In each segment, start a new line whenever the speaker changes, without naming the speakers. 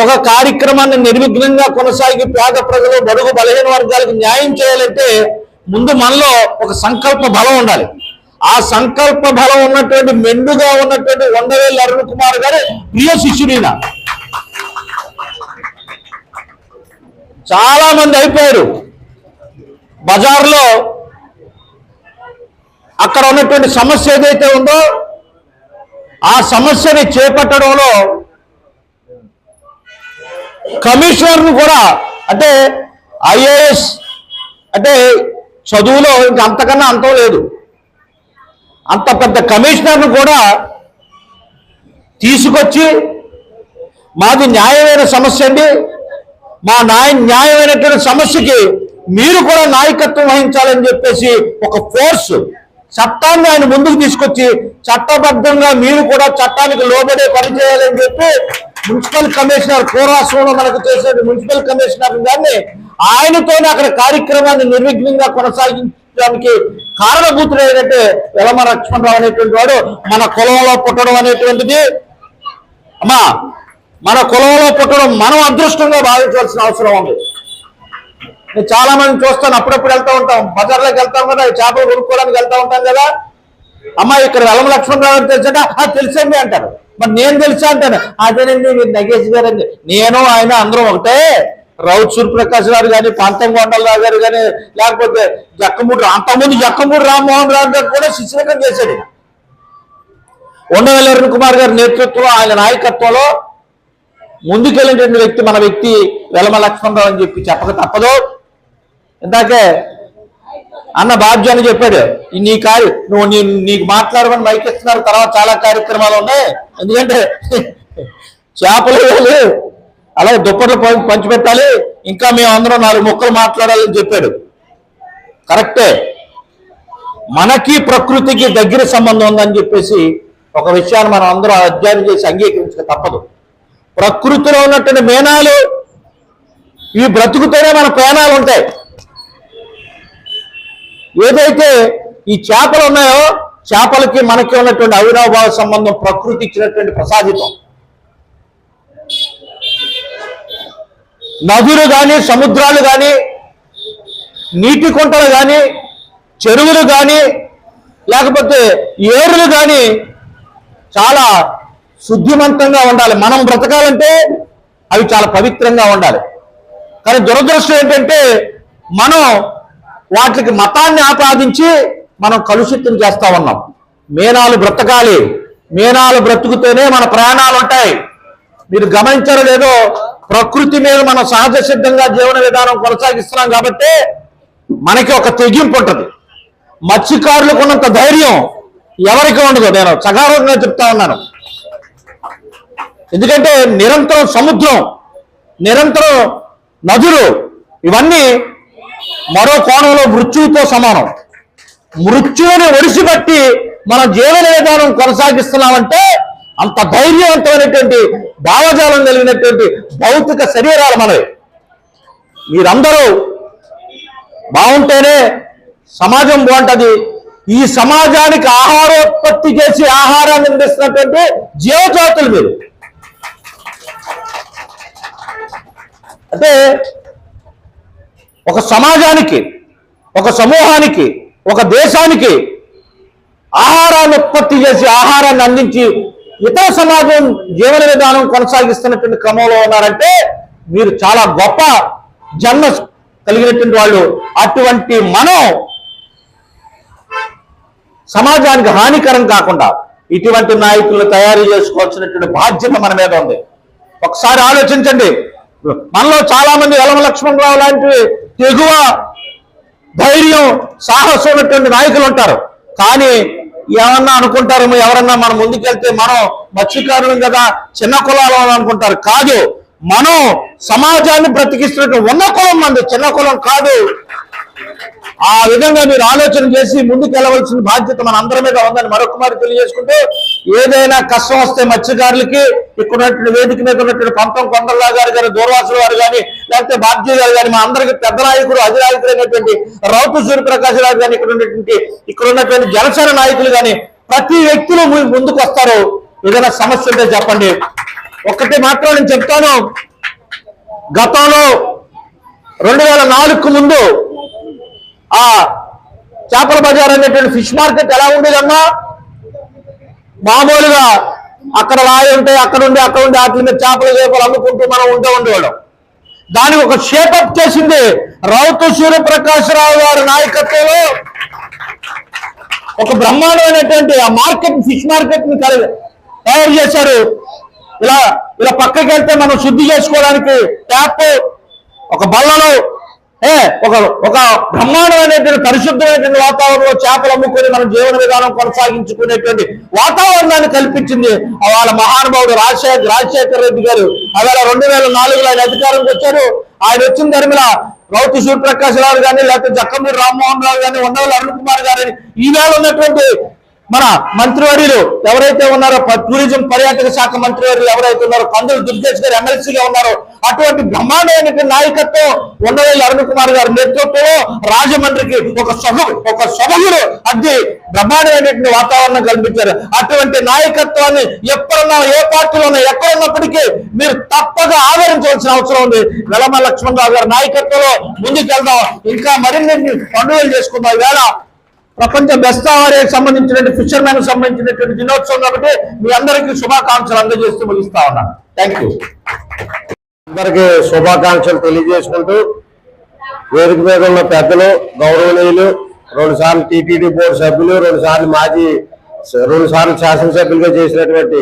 ఒక కార్యక్రమాన్ని నిర్విఘ్నంగా కొనసాగి పేద ప్రజలు బడుగు బలహీన వర్గాలకు న్యాయం చేయాలంటే ముందు మనలో ఒక సంకల్ప బలం ఉండాలి. ఆ సంకల్ప బలం ఉన్నటువంటి మెండుగా ఉన్నటువంటి వందవేలు అరుణ్ కుమార్ గారు ప్రియ శిష్యుడిన. చాలా మంది అయిపోయారు. బజార్లో అక్కడ ఉన్నటువంటి సమస్య ఏదైతే ఉందో ఆ సమస్యని చేపట్టడంలో కమిషనర్ను కూడా అంటే ఐఏఎస్ అంటే చదువులో ఇంక అంతకన్నా అంతం లేదు. అంత పెద్ద కమిషనర్ను కూడా తీసుకొచ్చి మాది న్యాయమైన సమస్య అండి. మా న్యాయ న్యాయమైనటువంటి సమస్యకి మీరు కూడా నాయకత్వం వహించాలని చెప్పేసి ఒక ఫోర్స్ చట్టాన్ని ఆయన ముందుకు తీసుకొచ్చి చట్టబద్ధంగా మీరు కూడా చట్టానికి లోబడే పని చేయాలని చెప్పి మున్సిపల్ కమిషనర్ పూర్వాశ్రమంలో మనకు చేసిన మున్సిపల్ కమిషనర్ గారిని ఆయనతోనే అక్కడ కార్యక్రమాన్ని నిర్విఘ్నంగా కొనసాగించడానికి కారణభూతులు ఏంటంటే వెలమ లక్ష్మణరావు అనేటువంటి వాడు. మన కులంలో పుట్టడం అనేటువంటిది. అమ్మా మన కులంలో పుట్టడం మనం అదృష్టంగా భావించాల్సిన అవసరం ఉంది. నేను చాలా మంది చూస్తాను అప్పుడప్పుడు వెళ్తూ ఉంటాం. బజార్లోకి వెళ్తాం కదా చేపలు కొనుక్కోవడానికి వెళ్తూ ఉంటాం కదా. అమ్మ ఇక్కడ వెలమ లక్ష్మణరావు అని తెలిసిందా? "ఆ, అంటారు. మరి నేను తెలుసా అంటాను అదేనండి మీరు నగేష్ గారు నేను ఆయన అందరం ఒకటే. రౌత్ సూర్యప్రకాష్ రావు కానీ పంతం కొండలరావు గారు కానీ లేకపోతే జక్కమూడి అంతకుముందు జక్కమూడి రామ్మోహన్ రావు గారు కూడా శిశురకం చేశాడు. ఉండవల్లి అరుణ్ కుమార్ గారి నేతృత్వంలో ఆయన నాయకత్వంలో ముందుకెళ్ళినటువంటి వ్యక్తి మన వ్యక్తి వెలమ లక్ష్మణరావు అని చెప్పి చెప్పక తప్పదు. ఇందాకే అన్న బాధ్య అని చెప్పాడు. నీ కార్య నువ్వు నీ నీకు మాట్లాడమని మైక్ ఇస్తున్నారు తర్వాత చాలా కార్యక్రమాలు ఉన్నాయి. ఎందుకంటే చేపలు వేయాలి. అలాగే దుప్పట్లు పంచిపెట్టాలి ఇంకా మేము అందరం నాలుగు ముక్కలు మాట్లాడాలని చెప్పాడు. కరెక్టే. మనకి ప్రకృతికి దగ్గర సంబంధం ఉందని చెప్పేసి ఒక విషయాన్ని మనం అందరం అధ్యయనం చేసి అంగీకరించక తప్పదు. ప్రకృతిలో ఉన్నటువంటి మేనాలు ఇవి బ్రతుకుతోనే మన ప్రాణాలు ఉంటాయి. ఏదైతే ఈ చేపలు ఉన్నాయో చేపలకి మనకి ఉన్నటువంటి అవినాభావ సంబంధం ప్రకృతి ఇచ్చినటువంటి ప్రసాదితం. నదులు కానీ సముద్రాలు కానీ నీటి కుంటలు కానీ చెరువులు కానీ లేకపోతే ఏరులు కానీ చాలా శుద్ధిమంతంగా ఉండాలి. మనం బ్రతకాలంటే అవి చాలా పవిత్రంగా ఉండాలి. కానీ దురదృష్టం ఏంటంటే మనం వాటికి మతాన్ని ఆపాదించి మనం కలుషితం చేస్తా ఉన్నాం. మేనాలు బ్రతకాలి. మేనాలు బ్రతుకుతేనే మన ప్రాణాలు ఉంటాయి. మీరు గమనించరలేదో ప్రకృతి మీద మనం సహజ సిద్ధంగా జీవన విధానం కొనసాగిస్తున్నాం కాబట్టి మనకి ఒక తెగింపు ఉంటుంది. మత్స్యకారులకు ఉన్నంత ధైర్యం ఎవరికి ఉండదు. నేను సకారంగా చెప్తా ఉన్నాను. ఎందుకంటే నిరంతరం సముద్రం నిరంతరం నదులు ఇవన్నీ మరో కోణంలో మృత్యువుతో సమానం. మృత్యువుని ఒడిసిపట్టి మన జీవన విధానం కొనసాగిస్తున్నామంటే అంత ధైర్యవంతమైనటువంటి భావజాలం కలిగినటువంటి భౌతిక శరీరాలు మనవి. మీరందరూ బాగుంటేనే సమాజం బాగుంటుంది. ఈ సమాజానికి ఆహారోత్పత్తి చేసి ఆహారాన్ని అందిస్తున్నటువంటి జీవజాతులు మీరు. అంటే ఒక సమాజానికి ఒక సమూహానికి ఒక దేశానికి ఆహారాన్ని ఉత్పత్తి చేసి ఆహారాన్ని అందించి ఇతర సమాజం జీవన విధానం కొనసాగిస్తున్నటువంటి క్రమంలో ఉన్నారంటే మీరు చాలా గొప్ప జన్మ కలిగినటువంటి వాళ్ళు. అటువంటి మనం సమాజానికి హానికరం కాకుండా ఇటువంటి నాయకులను తయారు చేసుకోవాల్సినటువంటి బాధ్యత మన మీద ఉంది. ఒకసారి ఆలోచించండి. మనలో చాలా మంది యలమ లక్ష్మణరావు లాంటి తెగువ ధైర్యం సాహసం ఉన్నటువంటి నాయకులు ఉంటారు. కానీ ఏమన్నా అనుకుంటారేమో ఎవరన్నా మనం ముందుకెళ్తే మనం మత్స్యకారులం కదా చిన్న కులాలు అనుకుంటారు. కాదు మనం సమాజాన్ని బ్రతికిస్తున్నట్టు ఉన్న కులం మంది చిన్న కులం కాదు. ఆ విధంగా మీరు ఆలోచన చేసి ముందుకెళ్ళవలసిన బాధ్యత మన అందరి మీద ఉందని మరొకమారి తెలియజేసుకుంటూ ఏదైనా కష్టం వస్తే మత్స్యకారులకి ఇక్కడ ఉన్నటువంటి వేదిక మీద ఉన్నటువంటి పంతం కొండల్లా గారు కానీ దూర్వాసుల వారు కానీ లేకపోతే బాధ్య గారు కానీ మా అందరికి పెద్ద నాయకుడు అధినాయకుడు అయినటువంటి రౌతు సూర్యప్రకాశ్ రావు కానీ ఇక్కడ ఉన్నటువంటి ఇక్కడ ఉన్నటువంటి జనసేన నాయకులు కానీ ప్రతి వ్యక్తులు ముందుకు వస్తారు. ఏదైనా సమస్య ఉంటే చెప్పండి. ఒక్కటి మాత్రం నేను చెప్తాను. గతంలో రెండు వేల నాలుగుకు ముందు ఆ చేపల బజార్ అనేటువంటి ఫిష్ మార్కెట్ ఎలా ఉండేదన్నా మామూలుగా అక్కడ రాయి ఉంటాయి అక్కడ ఉండి అక్కడ ఉండి వాటి మీద చేపలు చేపలు అమ్ముకుంటూ మనం ఉంటూ ఉండేవాళ్ళం. దానికి ఒక షేపప్ చేసింది రౌతు సూర్యప్రకాశరావు గారి నాయకత్వంలో ఒక బ్రహ్మాండమైనటువంటి ఆ మార్కెట్ ఫిష్ మార్కెట్ని తయారు చేశారు. ఇలా ఇలా పక్కకి వెళ్తే మనం శుద్ధి చేసుకోవడానికి ట్యాప్ ఒక బల్లలో ఏ ఒక ఒక బ్రహ్మాండమైనటువంటి పరిశుద్ధమైనటువంటి వాతావరణంలో చేపలు అమ్ముకొని మన జీవన విధానం కొనసాగించుకునేటువంటి వాతావరణాన్ని కల్పించింది వాళ్ళ మహానుభావుడు రాజశేఖర్ రాజశేఖర రెడ్డి గారు. అలా రెండు వేల నాలుగులో ఆయన అధికారంకి వచ్చారు. ఆయన వచ్చిన ధర్మిల రౌతు సూర్యప్రకాశ్ రావు కానీ లేకపోతే జక్కమూరి రామ్మోహన్ రావు కానీ ఉండవల్లి అరుణ్ కుమార్ గారు ఈవేళ ఉన్నటువంటి మన మంత్రివర్యులు ఎవరైతే ఉన్నారో టూరిజం పర్యాటక శాఖ మంత్రివర్యులు ఎవరైతే ఉన్నారో పందులు దుర్గేష్ గారు ఎమ్మెల్సీగా ఉన్నారో. అటువంటి బ్రహ్మాండమైన నాయకత్వం ఉండవేలి అరుణ్ కుమార్ గారి నేతృత్వంలో రాజమండ్రికి ఒక సభ ఒక సభగుడు అద్దె బ్రహ్మాండమైనటువంటి వాతావరణం కల్పించారు. అటువంటి నాయకత్వాన్ని ఎప్పుడున్నా ఏ పార్టీలోనూ ఎక్కడున్నప్పటికీ మీరు తప్పక ఆదరించవలసిన అవసరం ఉంది. వెలమ లక్ష్మణరావు గారి నాయకత్వంలో ముందుకెళ్దాం. ఇంకా మరిన్ని పండుగలు చేసుకుందాం. వేళ ప్రపంచ బెస్తావారికి సంబంధించినటువంటి ఫిషర్మెన్ సంబంధించినటువంటి దినోత్సవం కాబట్టి మీ అందరికీ శుభాకాంక్షలు అందజేస్తూ ముగిస్తా ఉన్నాను థ్యాంక్ యూ
అందరికీ శుభాకాంక్షలు తెలియజేసుకుంటూ వేదిక మీద ఉన్న పెద్దలు గౌరవనీయులు రెండు సార్లు టీటీడీ బోర్డు సభ్యులు రెండు సార్లు మాజీ రెండు సార్లు శాసనసభ్యులుగా చేసినటువంటి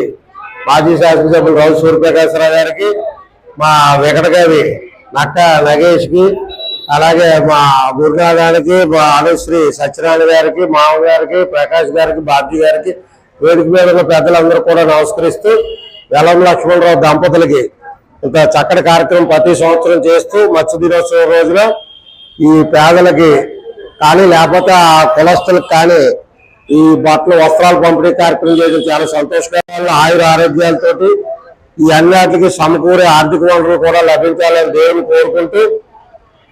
మాజీ శాసనసభ్యులు రావు సూర్యప్రకాశరావు గారికి మా వెంకటగారి నక్క నగేష్కి అలాగే మా గురునాథానికి మా అనుశ్రీ సత్యనారాయణ గారికి మామ గారికి ప్రకాష్ గారికి బాబ్జీ గారికి వేదిక మీద ఉన్న పెద్దలందరూ కూడా నమస్కరిస్తూ వెల్లం లక్ష్మణరావు దంపతులకి ఇంత చక్కటి కార్యక్రమం ప్రతి సంవత్సరం చేస్తూ మత్స్య దినోత్సవం రోజున ఈ పేదలకి కానీ లేకపోతే ఆ కులస్తులకు కానీ ఈ బట్టలు వస్త్రాలు పంపిణీ కార్యక్రమం చేయడం చాలా సంతోషకరంగా ఆయుర ఆరోగ్యాలతోటి ఈ అన్నిటికి సమకూరే ఆర్థిక వనరులు కూడా లభించాలని దేవుని కోరుకుంటూ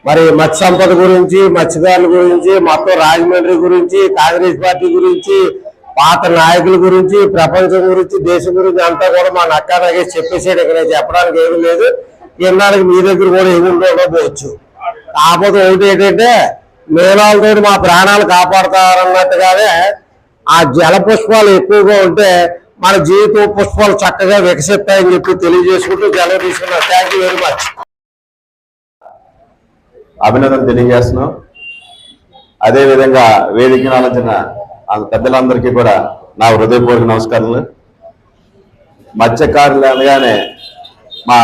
మరి మత్స్య సంపద గురించి మత్స్యకారుల గురించి మొత్తం రాజమండ్రి గురించి కాంగ్రెస్ పార్టీ గురించి పాత నాయకుల గురించి ప్రపంచం గురించి దేశం గురించి అంతా కూడా మా నక్కా నాగేష్ చెప్పేసాడు. ఇక్కడ చెప్పడానికి ఏమీ లేదు. వినడానికి మీ దగ్గర కూడా ఏమి ఉండకపోవచ్చు. కాకపోతే ఒకటి ఏంటంటే మేనాలతో మా ప్రాణాలు కాపాడుతారన్నట్టుగానే ఆ జల పుష్పాలు ఎక్కువగా ఉంటే మన జీవిత పుష్పాలు చక్కగా వికసిస్తాయని చెప్పి తెలియజేసుకుంటూ జలం తీసుకున్నారు థ్యాంక్ యూ వెరీ మచ్
అభినందన తెలియజేస్తున్నాం. అదేవిధంగా వేదికను ఆలోచన ఆ పెద్దలందరికీ కూడా నా హృదయపూర్వక నమస్కారాలు మత్స్యకారులు అనగానే మా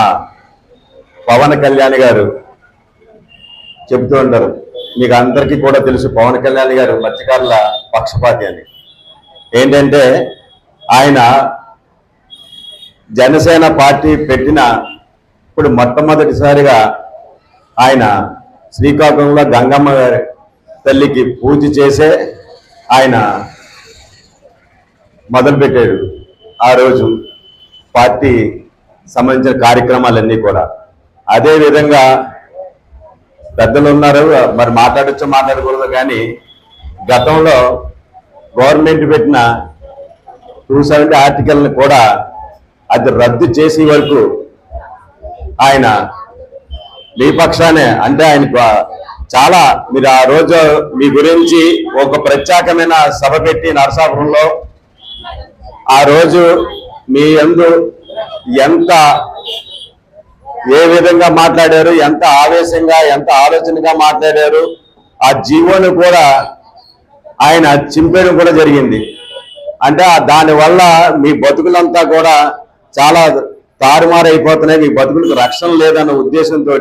పవన్ కళ్యాణ్ గారు చెబుతూ ఉంటారు మీకు అందరికీ కూడా తెలుసు పవన్ కళ్యాణ్ గారు మత్స్యకారుల పక్షపాతి అని. ఏంటంటే ఆయన జనసేన పార్టీ పెట్టిన ఇప్పుడు మొట్టమొదటిసారిగా ఆయన శ్రీకాకుళంలో గంగమ్మ గారి తల్లికి పూజ చేసే ఆయన మొదలుపెట్టాడు. ఆ రోజు పార్టీ సంబంధించిన కార్యక్రమాలన్నీ కూడా. అదే విధంగా పెద్దలు ఉన్నారు మరి మాట్లాడచ్చు మాట్లాడకూడదు కానీ గతంలో గవర్నమెంట్ పెట్టిన టూ సెవెంటీ ఆర్టికల్ని కూడా అది రద్దు చేసే వరకు ఆయన మీ పక్షానే అంటే ఆయన చాలా మీరు ఆ రోజు మీ గురించి ఒక ప్రత్యేకమైన సభ పెట్టి నరసాపురంలో ఆ రోజు మీ యందు ఎంత ఏ విధంగా మాట్లాడారు ఎంత ఆవేశంగా ఎంత ఆలోచనగా మాట్లాడారు ఆ జీవోను కూడా ఆయన చింపేయడం కూడా జరిగింది. అంటే దానివల్ల మీ బతుకులంతా కూడా చాలా తారుమారైపోతున్నాయి. మీ బతుకులకు రక్షణ లేదన్న ఉద్దేశంతో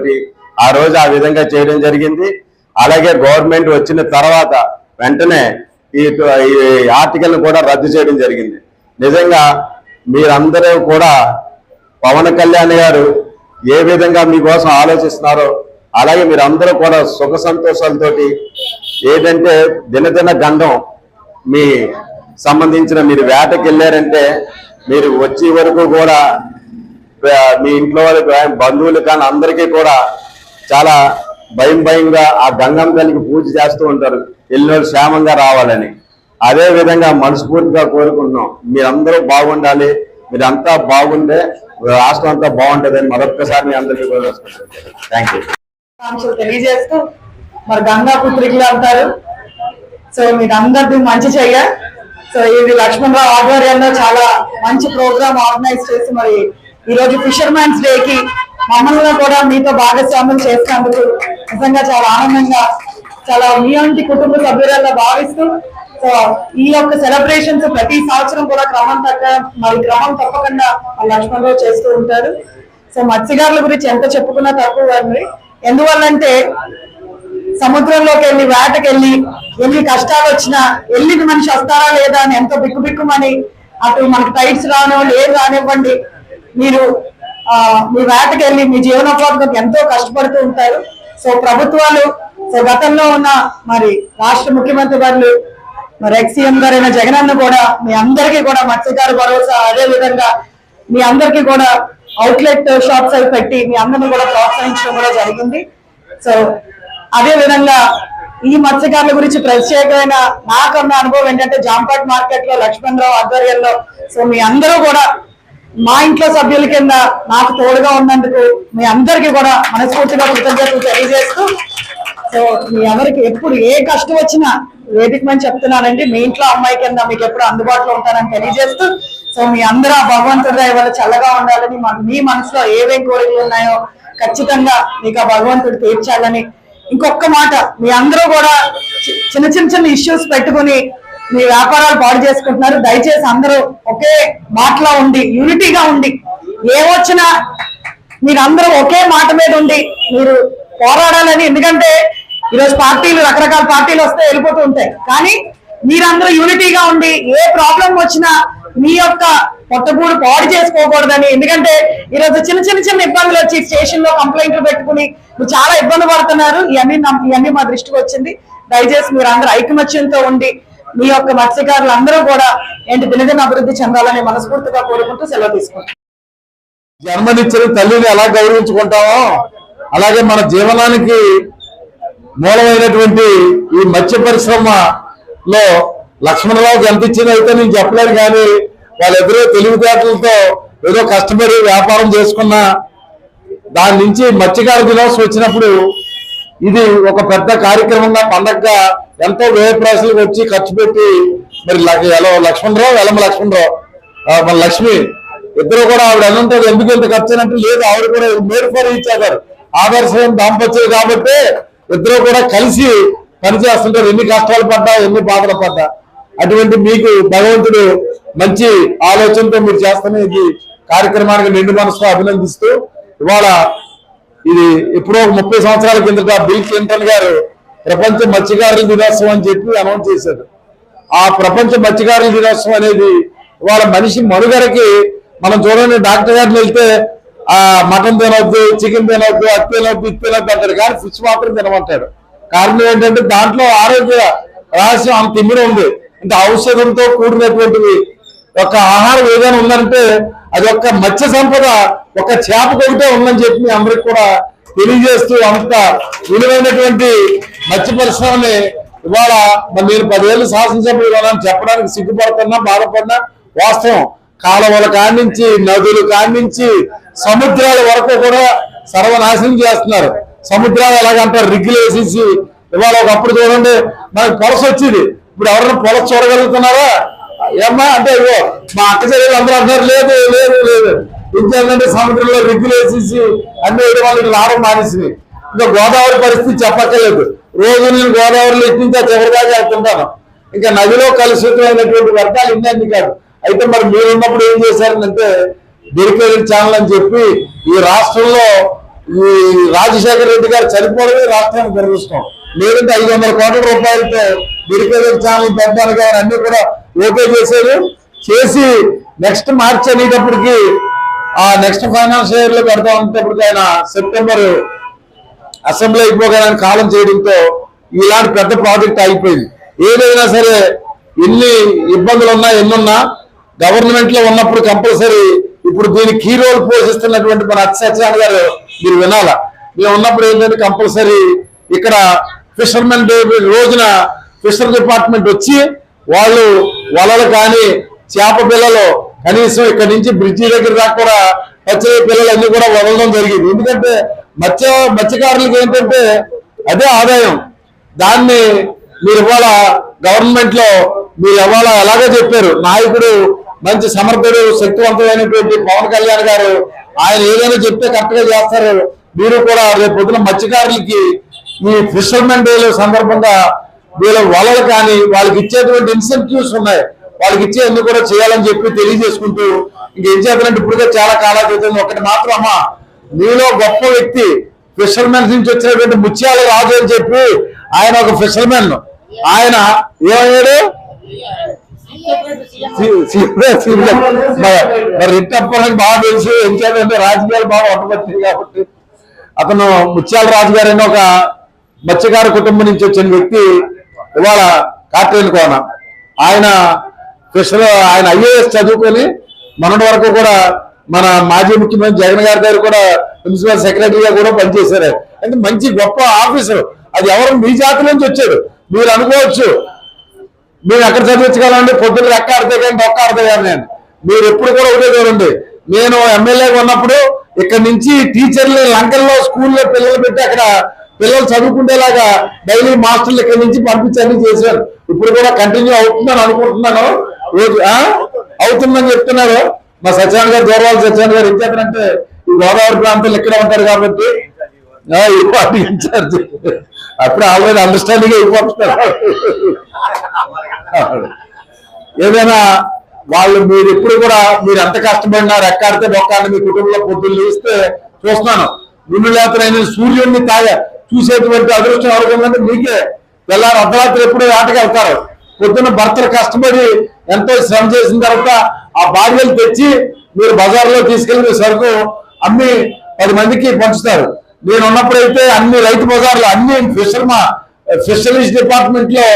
ఆ రోజు ఆ విధంగా చేయడం జరిగింది. అలాగే గవర్నమెంట్ వచ్చిన తర్వాత వెంటనే ఈ ఈ ఆర్టికల్ కూడా రద్దు చేయడం జరిగింది. నిజంగా మీరందరూ కూడా పవన్ కళ్యాణ్ గారు ఏ విధంగా మీకోసం ఆలోచిస్తున్నారో అలాగే మీరందరూ కూడా సుఖ సంతోషాలతోటి ఏంటంటే దినదిన గంధం మీ సంబంధించిన మీరు వేటకి వెళ్ళారంటే మీరు వచ్చే వరకు కూడా మీ ఇంట్లో వాళ్ళకి ఆ, బంధువులు కానీ అందరికీ కూడా చాలా భయం భయంగా ఆ గంగమ్మ తల్లికి పూజ చేస్తూ ఉంటారు. వెళ్ళిన క్షేమంగా రావాలని. అదే విధంగా మనస్ఫూర్తిగా కోరుకుంటున్నాం. మీరందరూ బాగుండాలి. మీరంతా బాగుండే రాష్ట్రం అంతా బాగుంటుందని మరొక్కసారి మీ అందరికీ థ్యాంక్ యూ
తెలియజేస్తూ మరి గంగా పుత్రికలు అంటారు. సో మీకు అందరిది మంచి చెయ్య సో ఇది లక్ష్మణరావు ఆధ్వర్యంలో చాలా మంచి ప్రోగ్రామ్ ఆర్గనైజ్ చేసి మరి ఈ రోజు ఫిషర్మ్యాన్స్ డే కి మమ్మల్ని కూడా మీతో భాగస్వామ్యం చేసినందుకు నిజంగా చాలా ఆనందంగా చాలా మీ కుటుంబ సభ్యులలో భావిస్తూ సో ఈ యొక్క సెలబ్రేషన్స్ ప్రతి సంవత్సరం కూడా క్రమం తగ్గ మరి క్రమం తప్పకుండా ఆ లక్ష్మణరావు చేస్తూ ఉంటారు. సో మత్స్యకారుల గురించి ఎంత చెప్పుకున్నా తక్కువ అండి ఎందువల్లంటే సముద్రంలోకి వెళ్ళి వేటకెళ్ళి ఎన్ని కష్టాలు వచ్చినా వెళ్ళిన మనిషి వస్తారా లేదా అని ఎంతో బిక్కు బిక్కుమని అటు మనకు టైట్స్ రానివ్వండి ఏం రానివ్వండి. మీరు మీ వేటకెళ్ళి మీ జీవనోపాధికి ఎంతో కష్టపడుతూ ఉంటారు. సో ప్రభుత్వాలు సో గతంలో ఉన్న మరి రాష్ట్ర ముఖ్యమంత్రి గారు మరి ఎక్సీఎం గారైన జగనన్న కూడా మీ అందరికీ కూడా మత్స్యకారు భరోసా అదే విధంగా మీ అందరికీ కూడా అవుట్లెట్ షాప్స్ అవి పెట్టి మీ అందరిని కూడా ప్రోత్సహించడం కూడా జరిగింది. సో అదే విధంగా ఈ మత్స్యకారుల గురించి ప్రత్యేకమైన నాకున్న అనుభవం ఏంటంటే జాంపాట్ మార్కెట్లో లక్ష్మణ్ రావు ఆధ్వర్యంలో సో మీ అందరూ కూడా మా ఇంట్లో సభ్యుల కింద నాకు తోడుగా ఉన్నందుకు మీ అందరికీ కూడా మనస్ఫూర్తిగా కృతజ్ఞతలు తెలియజేస్తూ సో మీ అందరికి ఎప్పుడు ఏ కష్టం వచ్చినా వేదిక మంది చెప్తున్నానండి. మీ ఇంట్లో అమ్మాయి కింద మీకు ఎప్పుడు అందుబాటులో ఉంటానని తెలియజేస్తూ సో మీ అందరూ ఆ భగవంతుడి దయ చల్లగా ఉండాలని మీ మనసులో ఏవేం కోరికలు ఉన్నాయో ఖచ్చితంగా మీకు ఆ భగవంతుడు తీర్చాలని ఇంకొక మాట మీ అందరూ కూడా చి- చిన్న చిన్న చిన్న ఇష్యూస్ పెట్టుకుని మీ వ్యాపారాలు పాడు చేసుకుంటున్నారు. దయచేసి అందరూ ఒకే మాటలో ఉండి యూనిటీగా ఉండి ఏమొచ్చినా మీరందరూ ఒకే మాట మీద ఉండి మీరు పోరాడాలని. ఎందుకంటే ఈరోజు పార్టీలు రకరకాల పార్టీలు వస్తే వెళ్ళిపోతూ ఉంటాయి. కానీ మీరందరూ యూనిటీగా ఉండి ఏ ప్రాబ్లం వచ్చినా మీ యొక్క పొట్టగూడు పాడు చేసుకోకూడదని. ఎందుకంటే ఈరోజు చిన్న చిన్న చిన్న ఇబ్బందులు వచ్చి స్టేషన్లో కంప్లైంట్లు పెట్టుకుని మీరు చాలా ఇబ్బంది పడుతున్నారు. ఇవన్నీ ఇవన్నీ మా దృష్టికి వచ్చింది. దయచేసి మీరు అందరూ ఐకమత్యంతో ఉండి మీ యొక్క మత్స్యకారులు అందరూ కూడా ఏంటి దినదిన అభివృద్ధి చెందాలని మనస్ఫూర్తిగా కోరుకుంటూ సెలవు తీసుకుంటాం
జన్మనిచ్చిన తల్లిని ఎలా గౌరవించుకుంటామో అలాగే మన జీవనానికి మూలమైనటువంటి ఈ మత్స్య పరిశ్రమలో లక్ష్మణరావుకి ఎంత ఇచ్చింది అయితే నేను చెప్పలేను కానీ వాళ్ళిద్దరూ తెలివితేటలతో ఏదో కష్టపడి వ్యాపారం చేసుకున్న దాని నుంచి మత్స్యకార దినోత్సవం వచ్చినప్పుడు ఇది ఒక పెద్ద కార్యక్రమంగా పండగగా ఎంతో వ్యయ వచ్చి ఖర్చు పెట్టి మరి ఎలా లక్ష్మణరావు ఎలమ లక్ష్మణరావు మన లక్ష్మి ఇద్దరు కూడా ఆవిడ అనంతది ఎందుకు ఇంత ఖర్చు అంటే లేదు ఆవిడ కూడా మేడ్ ఫర్ ఈచ్ అదర్. ఆదర్శం దాంపత్యం కాబట్టి ఇద్దరు కూడా కలిసి పనిచేస్తుంటారు ఎన్ని కష్టాలు పడ్డా ఎన్ని బాధలు పడ్డా. అటువంటి మీకు భగవంతుడు మంచి ఆలోచనతో మీరు చేస్తున్న ఈ కార్యక్రమానికి నిండు మనసుతో అభినందిస్తూ ఇవాళ ఇది ఎప్పుడో ముప్పై సంవత్సరాల కిందట బిల్ క్లింటన్ గారు ప్రపంచ మత్స్యకారుల దినోత్సవం అని చెప్పి అనౌన్స్ చేశారు. ఆ ప్రపంచ మత్స్యకారుల దినోత్సవం అనేది ఇవాళ మనిషి మనుగడకి మనం చూడండి డాక్టర్ గారిని వెళ్తే ఆ మటన్ తినవద్దు చికెన్ తినవద్దు అది తినొద్దు ఇది తినొద్దు అంటారు కానీ ఫిష్ మాత్రం తినమంటాడు కారణం ఏంటంటే దాంట్లో ఆరోగ్య రహస్యం అంత ఇమ్మిడి ఉంది. ఇంత ఔషధంతో కూడినటువంటివి ఒక ఆహారం ఏదైనా ఉందంటే అది ఒక మత్స్య సంపద ఒక చేప ఒకటే ఉందని చెప్పి అందరికి కూడా తెలియజేస్తూ అంత విలువైనటువంటి మత్స్య పరిశ్రమని ఇవాళ మరి నేను పదేళ్ళు శాసనసభ్యులు ఉన్నాను చెప్పడానికి సిగ్గుపడుతున్నా బాధపడినా వాస్తవం కాలువల కానించి నదులు కానించి సముద్రాల వరకు కూడా సర్వనాశనం చేస్తున్నారు. సముద్రాలు ఎలాగంటారు? రిగ్గులు వేసేసి ఇవాళ ఒకప్పుడు చూడండి మనకు పొలస వచ్చింది. ఇప్పుడు ఎవరైనా పొలస చూడగలుగుతున్నారా? ఏమ్మా అంటే ఇవో మా అక్క చెల్లెలు అందరూ అంటారు లేదు లేదు లేదు. ఇంకేంటంటే సముద్రంలో రిగ్గులు వేసేసి అన్ని వేయడం వాళ్ళకి లాభం రావడం మానేసింది ఇంకా గోదావరి పరిస్థితి చెప్పక్కర్లేదు. రోజు నేను గోదావరిలో ఎక్కించా చివరిదాకా వెళ్తుంటాను. ఇంకా నదిలో కలుషితమైనటువంటి వర్గాలు ఇన్ని కాదు. అయితే మరి మీరు ఉన్నప్పుడు ఏం చేశారంటే డెడికేటెడ్ ఛానల్ అని చెప్పి ఈ రాష్ట్రంలో ఈ రాజశేఖర రెడ్డి గారు చనిపోవడమే రాష్ట్రానికి దురదృష్టం. లేదంటే ఐదు వందల కోట్ల రూపాయలతో డెడికేటెడ్ ఛానల్ పెట్టడానికి అన్ని కూడా ఓకే చేశారు. చేసి నెక్స్ట్ మార్చ్ అనేటప్పటికి ఆ నెక్స్ట్ ఫైనాన్స్ ఇయర్లో పెడతా ఉన్నప్పటికి సెప్టెంబర్ అసెంబ్లీ అయిపోగానే కాలం చేయడంతో ఇలాంటి పెద్ద ప్రాజెక్ట్ అయిపోయింది ఏదైనా సరే ఎన్ని ఇబ్బందులు ఉన్నా ఎన్నున్నా గవర్నమెంట్లో ఉన్నప్పుడు కంపల్సరీ ఇప్పుడు దీని కీ రోల్ పోషిస్తున్నటువంటి మన అత్యచ్చాన్ గారు మీరు వినాలా? మేము ఉన్నప్పుడు ఏంటంటే కంపల్సరీ ఇక్కడ ఫిషర్మెన్ డే రోజున ఫిషర్ డిపార్ట్మెంట్ వచ్చి వాళ్ళు వలలు కానీ చేప పిల్లలు కనీసం ఇక్కడ నుంచి బ్రిడ్జి దగ్గర దాకా కూడా వచ్చే పిల్లలన్నీ కూడా వదలడం జరిగింది. ఎందుకంటే మత్స్య మత్స్యకారులకు ఏంటంటే అదే ఆదాయం. దాన్ని మీరు ఇవాళ గవర్నమెంట్లో మీరు ఇవాళ ఎలాగో చెప్పారు నాయకుడు మంచి సమర్థుడు శక్తివంతుడైనటువంటి పవన్ కళ్యాణ్ గారు ఆయన ఏదైనా చెప్తే కరెక్ట్గా చేస్తారు. మీరు కూడా రేపు పొద్దున మత్స్యకారులకి ఈ ఫిషర్మెన్ డే సందర్భంగా వీళ్ళ వలలు కానీ వాళ్ళకి ఇచ్చేటువంటి ఇన్సెంటివ్స్ ఉన్నాయి. వాళ్ళకి ఇచ్చే ఎందుకు కూడా చేయాలని చెప్పి తెలియజేసుకుంటూ ఇంకేం చేద్దామంటే ఇప్పుడుగా చాలా కాలాలు అవుతుంది ఒకటి మాత్రం అమ్మా నీలో గొప్ప వ్యక్తి ఫిషర్మెన్ నుంచి వచ్చినటువంటి ముత్యాల రాజు అని చెప్పి ఆయన ఒక ఫిషర్మెన్ ఆయన ఏమయ్యాడు? సి- మరి మరి బాగా తెలుసు ఎందుకంటే రాజకీయాలు బాగా ఉండబట్టింది కాబట్టి. అతను ముత్యాల రాజు గారు అని ఒక మత్స్యకార కుటుంబం నుంచి వచ్చిన వ్యక్తి ఇవాళ కాట్రేని కోన. ఆయన కృష్ణ ఆయన ఐఏఎస్ చదువుకొని మొన్నటి వరకు కూడా మన మాజీ ముఖ్యమంత్రి జగన్ గారి దగ్గర కూడా ప్రిన్సిపల్ సెక్రటరీగా కూడా పనిచేశారు. అంటే మంచి గొప్ప ఆఫీసర్. అది ఎవరు? మీ జాతి నుంచి వచ్చాడు మీరు అనుకోవచ్చు. మీరు ఎక్కడ చదివించగలండి? పొద్దున్న రెక్క ఆడితే కానీ డొక్క ఆడితే కానీ నేను. మీరు ఎప్పుడు కూడా ఒకటే చూడండి. నేను ఎమ్మెల్యేగా ఉన్నప్పుడు ఇక్కడ నుంచి టీచర్లు లంకల్లో స్కూల్లో పిల్లలు పెట్టి అక్కడ పిల్లలు చదువుకునేలాగా డైలీ మాస్టర్లు ఇక్కడ నుంచి పంపించి అన్ని చేశారు. ఇప్పుడు కూడా కంటిన్యూ అవుతుందని అనుకుంటున్నాను. అవుతుందని చెప్తున్నారు. మా సత్యనారాయణ గారు దూరవాళ్ళు సత్యనారాయణ గారు ఏం ఈ గోదావరి ప్రాంతంలో ఇక్కడే ఉంటారు కాబట్టి ఈ పార్టీ ఇన్ఛార్జ్ అప్పుడు ఆల్రెడీ అండర్స్టాండింగ్ అయిపోతున్నారు. ఏదైనా వాళ్ళు మీరు ఎప్పుడు కూడా మీరు ఎంత కష్టపడినారు ఎక్కాడితే బొక్కాడితే మీ కుటుంబంలో పొద్దున్న లేస్తే చూస్తున్నాను. నిన్ను లేతనైన సూర్యుడిని తాగా చూసేటువంటి అదృష్టం ఎవరికంటే మీకే. తెల్లారు అర్ధరాత్రి ఎప్పుడు ఆటకి వెళ్తారు. పొద్దున్న భర్తలు కష్టపడి ఎంతో శ్రమ చేసిన తర్వాత ఆ బాధ్యతలు తెచ్చి మీరు బజార్లో తీసుకెళ్ళి సరుకు అమ్మి పది మందికి పంచుతారు. నేను ఉన్నప్పుడైతే అన్ని రైతు బజార్లు అన్ని ఫిషర్మా ఫిషరీస్ డిపార్ట్మెంట్లో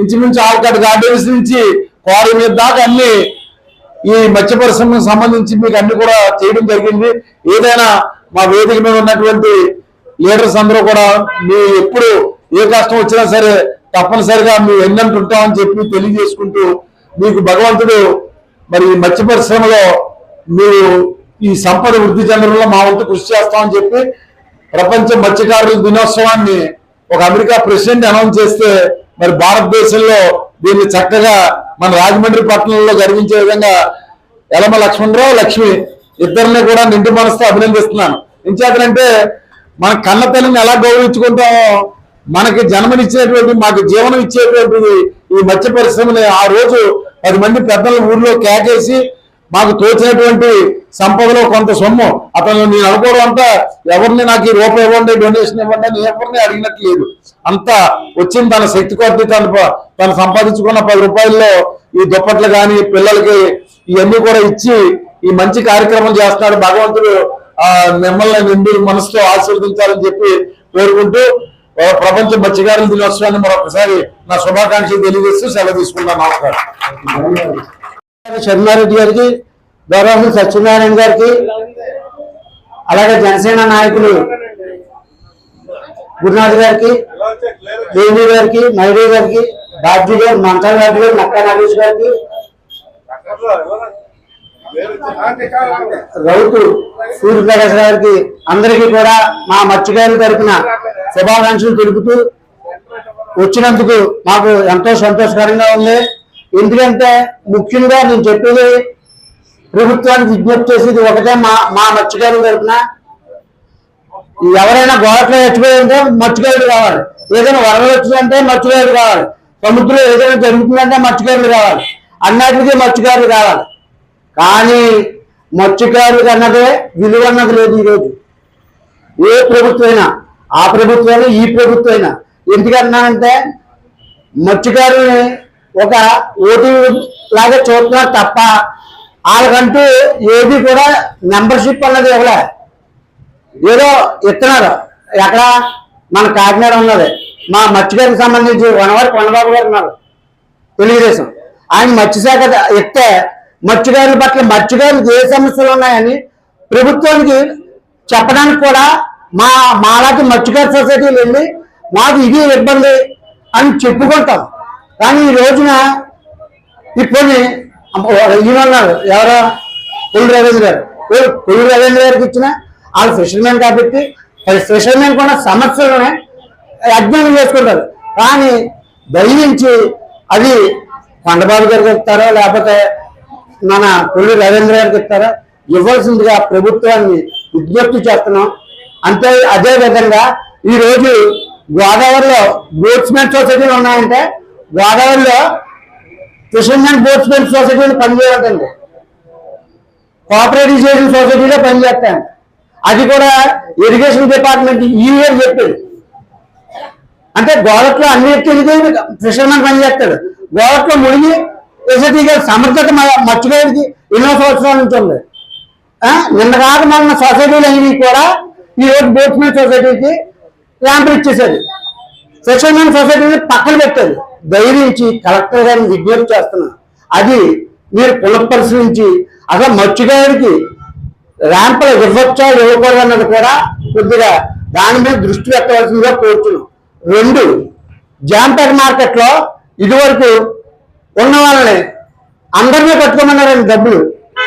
ఇంచుమించు ఆల్కట్ గార్డెన్స్ నుంచి క్వారీ మీద దాకా అన్ని ఈ మత్స్య పరిశ్రమకు సంబంధించి మీకు అన్ని కూడా చేయడం జరిగింది. ఏదైనా మా వేదిక మీద ఉన్నటువంటి లీడర్స్ అందరూ కూడా మీ ఎప్పుడు ఏ కష్టం వచ్చినా సరే తప్పనిసరిగా మీ ఎన్నంటు ఉంటామని చెప్పి తెలియజేసుకుంటూ మీకు భగవంతుడు మరి మత్స్య పరిశ్రమలో మీరు ఈ సంపద వృద్ధి చెందడంలో మా వంతు కృషి చేస్తామని చెప్పి ప్రపంచ మత్స్యకారుల దినోత్సవాన్ని ఒక అమెరికా ప్రెసిడెంట్ అనౌన్స్ చేస్తే మరి భారతదేశంలో దీన్ని చక్కగా మన రాజమండ్రి పట్టణంలో జరిగించే విధంగా ఎలమ లక్ష్మణరావు లక్ష్మి ఇద్దరిని కూడా నిండు మనసుతో అభినందిస్తున్నాను. ఇంచేతనంటే మన కన్న తల్లిని ఎలా గౌరవించుకుంటామో మనకి జన్మనిచ్చేటువంటి మాకు జీవనం ఇచ్చేటువంటిది ఈ మత్స్య పరిశ్రమని ఆ రోజు పది మంది పెద్దల ఊర్లో కేకేసి మాకు తోచినటువంటి సంపదలో కొంత సొమ్ము. అతను నేను అనుకోవడం అంతా ఎవరిని నాకు ఈ రూపాయి ఇవ్వండి డొనేషన్ ఇవ్వండి అని ఎవరిని అడిగినట్టు లేదు అంతా వచ్చింది తన శక్తి కొద్ది తను ప- తను సంపాదించుకున్న పది రూపాయల్లో ఈ దుప్పట్లు కానీ పిల్లలకి ఇవన్నీ కూడా ఇచ్చి ఈ మంచి కార్యక్రమం చేస్తున్నాడు భగవంతుడు. ఆ మిమ్మల్ని నిండు మనసుతో ఆశీర్వదించాలని చెప్పి కోరుకుంటూ ప్రపంచ మత్స్యకారుల దినోత్సవాన్ని మరొకసారి నా శుభాకాంక్షలు తెలియజేస్తూ సెలవు తీసుకుంటాం నమస్కారం
శర్మారెడ్డి గారికి గౌరవ సత్యనారాయణ గారికి అలాగే జనసేన నాయకులు గురునాథ్ గారికి దేవి గారికి మైడీ గారికి బాబ్జీ గారు మంతా గారి గారు నక్కా నాగేష్ గారికి రౌతు సూర్యప్రకాశ్ గారికి అందరికీ కూడా మా మత్స్యకారుల తరపున శుభాకాంక్షలు తెలుపుతూ వచ్చినందుకు మాకు ఎంతో సంతోషకరంగా ఉంది. ఎందుకంటే ముఖ్యంగా నేను చెప్పేది ప్రభుత్వానికి విజ్ఞప్తి చేసేది ఒకటే మా మా మత్స్యకారుల తరఫున ఎవరైనా గోడట్లో చచ్చిపోయింటే మత్స్యకారులు కావాలి. ఏదైనా వరదలు వచ్చిందంటే మత్స్యకారులు కావాలి. సముద్రంలో ఏదైనా జరుగుతుందంటే మత్స్యకారులు కావాలి. అన్నిటికీ మత్స్యకారులు కావాలి. కానీ మత్స్యకారులకు అన్నదే విలువ అన్నది లేదు ఈరోజు. ఏ ప్రభుత్వమైనా ఆ ప్రభుత్వాలు ఈ ప్రభుత్వమైనా ఎందుకన్నానంటే మత్స్యకారుని ఒక ఓటీ లాగా చూస్తున్నారు తప్ప వాళ్ళకంటూ ఏది కూడా మెంబర్షిప్ అన్నది ఇవ్వలే. ఏదో ఇస్తున్నారు. ఎక్కడ? మన కాకినాడ ఉన్నది. మా మత్స్యకారికి సంబంధించి వనవారి కొండబాబు గారు ఉన్నారు. తెలుగుదేశం. ఆయన మత్స్యశాఖ ఇస్తే మత్స్యకారుల పట్ల మత్స్యకారులకు ఏ సమస్యలు ఉన్నాయని ప్రభుత్వానికి చెప్పడానికి కూడా మా మాలాంటి మత్స్యకార సొసైటీలు వెళ్ళి మాకు ఇది ఇబ్బంది అని చెప్పుకుంటాం. కానీ ఈ రోజున ఇప్పుడు ఈయన ఎవరో? పుల్ రవీంద్ర గారు. కొయ్యి రవీంద్ర గారికి ఇచ్చిన వాళ్ళు ఫిషర్మెన్ కాబట్టి ఫిషర్మెన్ కూడా సమస్యలనే అజ్ఞానం చేసుకుంటారు. కానీ దయించి అది కొండబాబు గారికి ఇస్తారో లేకపోతే మన కొల్లి రవీంద్ర గారికి ఇస్తారో ఇవ్వాల్సిందిగా ప్రభుత్వాన్ని విజ్ఞప్తి చేస్తున్నాం. అంతే అదే విధంగా ఈ రోజు గోదావరిలో బోట్స్మెన్ సొసైటీలు ఉన్నాయంటే గోదావరిలో ఫిషర్మెన్ బోట్స్మెన్ సొసైటీలు పనిచేయదండి కోఆపరేటివ్ చేసిన సొసైటీలో పనిచేస్తాను అది కూడా ఇరిగేషన్ డిపార్ట్మెంట్ ఈ ఇయర్ చెప్పింది. అంటే గోడట్లో అన్ని వ్యక్తులకి ఫిషర్మెన్ పనిచేస్తాడు. గోడట్లో మునిగి ఎసటి గారి సమర్థత మర్చిపోయేది ఎన్నో సంవత్సరాల నుంచి ఉంది. నిన్న కాదు మన సొసైటీలు అయినవి కూడా ఈ రోజు బోట్స్మెన్ సొసైటీకి ర్యాంపులు ఇచ్చేసారు ఫిషర్మెన్ సొసైటీని పక్కన పెట్టారు ధైర్యించి కలెక్టర్ గారిని విజ్ఞప్తి చేస్తున్నాను అది మీరు పునఃపరిశీలించి అసలు మత్స్యకారుడికి ర్యాంపులు ఇవ్వచ్చా ఇవ్వకూడదు అన్నది కూడా కొద్దిగా దాని మీద దృష్టి పెట్టవలసిందిగా కోరుతున్నాం రెండు జాంపేట మార్కెట్లో ఇదివరకు ఉన్న వాళ్ళని అందరినీ కట్టుకోమన్నారండి డబ్బులు.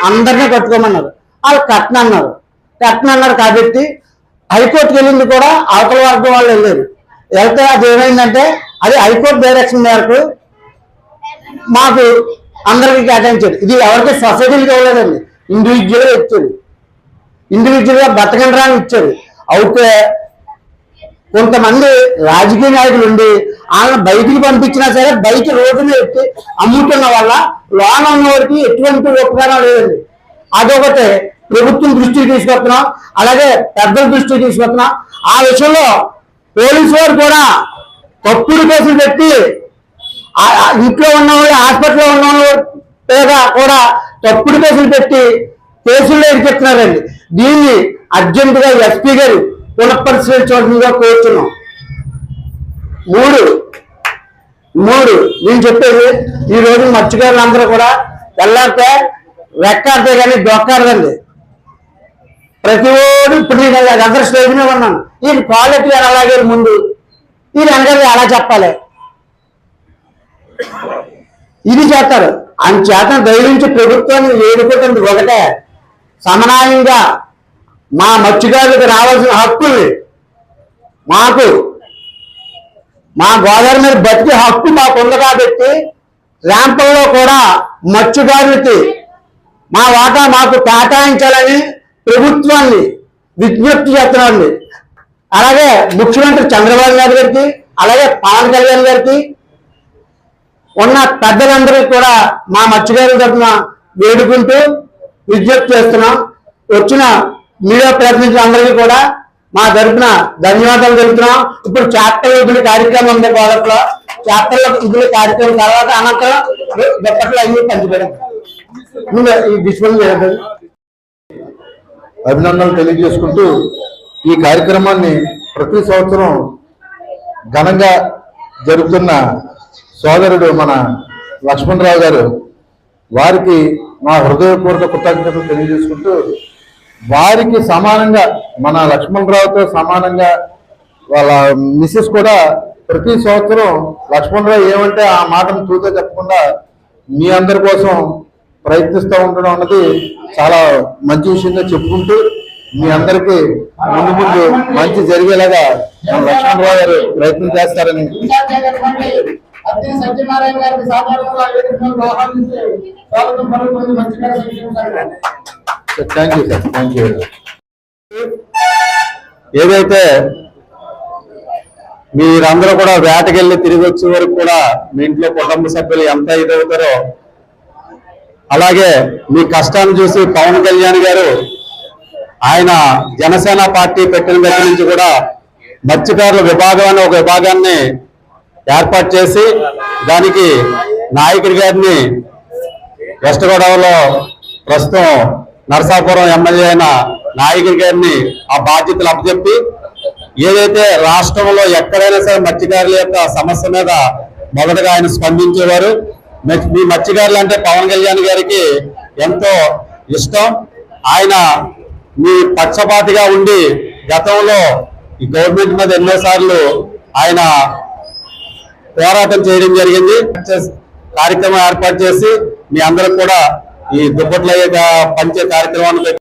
అందరినీ కట్టుకోమన్నారు. వాళ్ళు కట్నన్నారు. అన్నారు అన్నారు కాబట్టి హైకోర్టుకి వెళ్ళింది కూడా అవతల వర్గం వాళ్ళు వెళ్ళారు. వెళ్తే అది ఏమైందంటే అది హైకోర్టు డైరెక్షన్ మేరకు మాకు అందరికి కేటాయించారు. ఇది ఎవరికి సొసైటీలకు ఇవ్వలేదండి. ఇండివిజువల్గా ఇచ్చారు. ఇండివిజువల్గా బతకండి రాని ఇచ్చారు. అయితే కొంతమంది రాజకీయ నాయకులు ఉండి వాళ్ళని బయటికి పంపించినా సరే బయట రోడ్డు మీద ఎత్తి అమ్ముతున్న వల్ల లోన ఉన్న వారికి ఎటువంటి ఉపకారం లేదండి. అదొకటి. ప్రభుత్వం దృష్టికి తీసుకొస్తున్నాం అలాగే పెద్దల దృష్టికి తీసుకొస్తున్నాం ఆ విషయంలో పోలీసు వారు కూడా తప్పుడు కేసులు పెట్టి ఇంట్లో ఉన్న వాళ్ళు హాస్పిటల్లో ఉన్న వాళ్ళు కూడా తప్పుడు కేసులు పెట్టి కేసుల్లో ఇరికిస్తున్నారండి దీన్ని అర్జెంట్గా ఎస్పీ గారు పునఃపరిశీలించవలసిందిగా కోరుతున్నాం. మూడు మూడు నేను చెప్పేది ఈ రోజు మత్స్యకారులు అందరూ కూడా వెళ్ళారితే రెక్కారితే కానీ దొక్కారదండి. ప్రతి ఓడు ఇప్పుడు నేను అందరు స్టేజ్ మీద ఉన్నాను. ఈ క్వాలిటీ అలాగే ముందు. ఈయన వెనకాల అలా చెప్పాలి? ఇది చేస్తారు. చేత ధైర్యించి ప్రభుత్వాన్ని వేడుకుంటుంది ఒకటే. సమన్వయంగా మా మత్స్యకారులకు రావాల్సిన హక్కులు మాకు మా గోదావరి మీద బతికే హక్కు మాకు ఉంది కాబట్టి ర్యాంపుల్లో కూడా మత్స్యకారులకి మా వాటా మాకు కేటాయించాలని ప్రభుత్వాన్ని విజ్ఞప్తి చేస్తున్నాండి అలాగే ముఖ్యమంత్రి చంద్రబాబు నాయుడు గారికి అలాగే పవన్ కళ్యాణ్ గారికి ఉన్న పెద్దలందరికీ కూడా మా మత్స్యకారుల తరఫున వేడుకుంటూ విజ్ఞప్తి చేస్తున్నాం. వచ్చిన మీడియా ప్రతినిధులందరికీ కూడా మా తరఫున ధన్యవాదాలు తెలుపుతున్నాం. ఇప్పుడు చాప్టర్ వదిలి కార్యక్రమం ఉంది గోడట్లో చాప్టర్ వదిలి కార్యక్రమం తర్వాత అనంతరం దుప్పట్లు అన్ని పంచిపెడతాం ఈ డిస్ప్లే
అభినందనలు తెలియజేసుకుంటూ ఈ కార్యక్రమాన్ని ప్రతి సంవత్సరం ఘనంగా జరుపుతున్న సోదరుడు మన లక్ష్మణరావు గారు వారికి మా హృదయపూర్వక కృతజ్ఞతలు తెలియజేసుకుంటూ వారికి సమానంగా మన లక్ష్మణరావుతో సమానంగా వాళ్ళ మిస్సెస్ కూడా ప్రతి సంవత్సరం లక్ష్మణరావు ఏమంటే ఆ మాటను తూగా చెప్పకుండా మీ అందరి కోసం ప్రయత్నిస్తూ ఉండడం అన్నది చాలా మంచి విషయంగా చెప్పుకుంటూ మీ అందరికీ ముందు ముందు మంచి జరిగేలాగా మన లక్ష్మణరావు గారు ప్రయత్నం చేస్తారని thank you sir thank you
ఏదైతే మీరందరూ కూడా వేటకెళ్ళి తిరిగి వచ్చే వరకు కూడా మీ ఇంట్లో కుటుంబ సభ్యులు ఎంత ఇదవుతారో అలాగే మీ కష్టాన్ని చూసి పవన్ కళ్యాణ్ గారు ఆయన జనసేన పార్టీ పెట్టిన దగ్గర నుంచి కూడా మత్స్యకారుల విభాగం అనే ఒక విభాగాన్ని ఏర్పాటు చేసి దానికి నాయకుడి గారిని వెస్ట్ గోదావరిలో ప్రస్తుతం నరసాపురం ఎమ్మెల్యే అయిన నాయకుడి గారిని ఆ బాధ్యతలు అప్పచెప్పి ఏదైతే రాష్ట్రంలో ఎక్కడైనా సరే మత్స్యకారుల యొక్క సమస్య మీద మొదటగా ఆయన స్పందించేవారు. మీ మత్స్యకారులు అంటే పవన్ కళ్యాణ్ గారికి ఎంతో ఇష్టం. ఆయన మీ పక్షపాతిగా ఉండి గతంలో ఈ గవర్నమెంట్ మీద ఎన్నోసార్లు ఆయన పోరాటం చేయడం జరిగింది. కార్యక్రమం ఏర్పాటు చేసి మీ అందరికి కూడా ఈ దుప్పట్ల పంచే కార్యక్రమాన్ని